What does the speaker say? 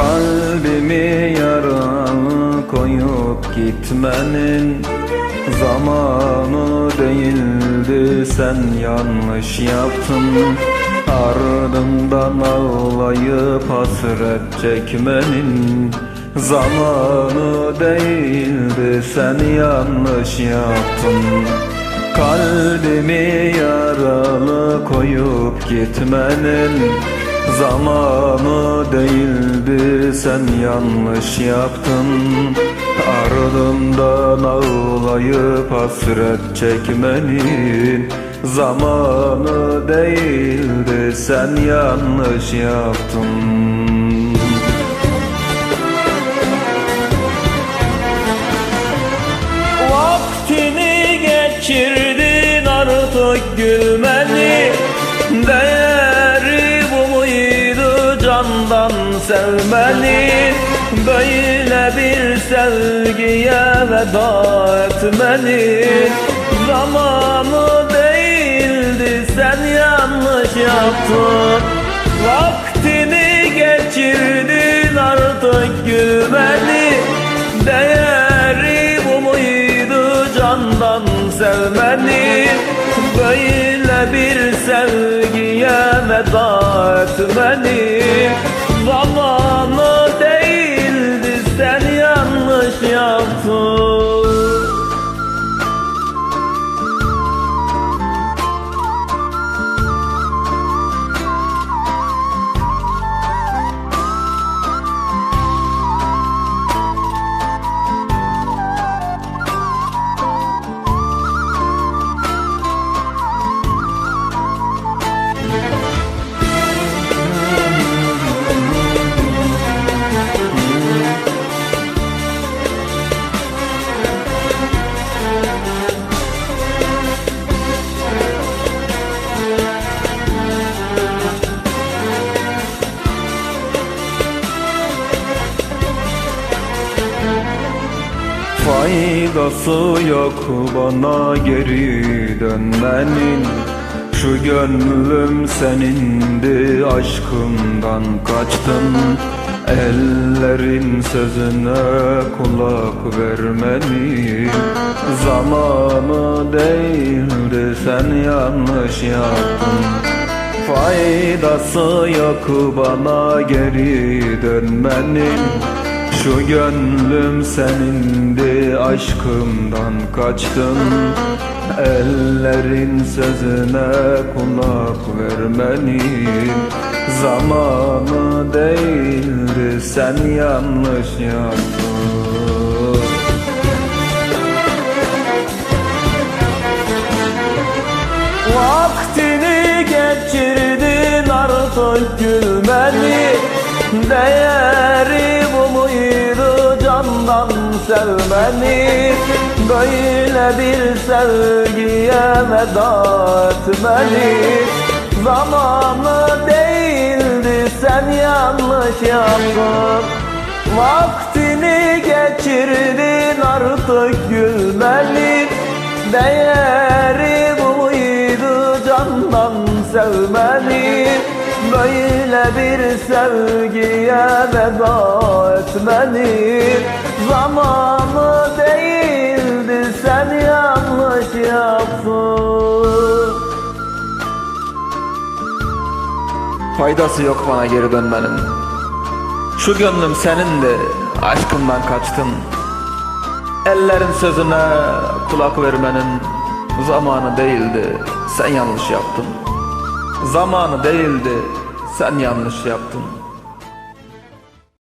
Kalbimi yaralı koyup gitmenin Zamanı değildi. Sen yanlış yaptın. Ardından ağlayıp hasret çekmenin Zamanı değildi. Sen yanlış yaptın. Kalbimi yaralı koyup gitmenin Zamanı değildi sen yanlış yaptın. Ardından ağlayıp hasret çekmenin Zamanı değildi sen yanlış yaptın. Vaktini geçirdin sevmeni Böyle bir sevgiye veda etmeni Zamanı değildi sen yanlış yaptın. Vaktini geçirdin artık gülmeni Değeri bu muydu candan sevmeni Böyle bir sevgiye veda etmeni Faydası yok bana geri dönmenin. Şu gönlüm senindi aşkımdan kaçtın Ellerin sözüne kulak vermenin. Zamanı değildi sen yanlış yaptın. Faydası yok bana geri dönmenin şu gönlüm senindi aşkımdan kaçtın Ellerin sözüne kulak vermenin Zamanı değildi sen yanlış yaptın Vaktini geçirdin artık gülmeni Değeri bu muydu candan sevmeni. Böyle bir sevgiye veda etmeni. Zamanı değildi sen yanlış yaptın. Vaktini geçirdin artık gülmeli Değeri bir sevgiye veda etmeni Zamanı değildi sen yanlış yaptın. Faydası yok bana geri dönmenin. Şu gönlüm senin de aşkından kaçtın Ellerin sözüne kulak vermenin zamanı değildi sen yanlış yaptın. Zamanı değildi sen yanlış yaptın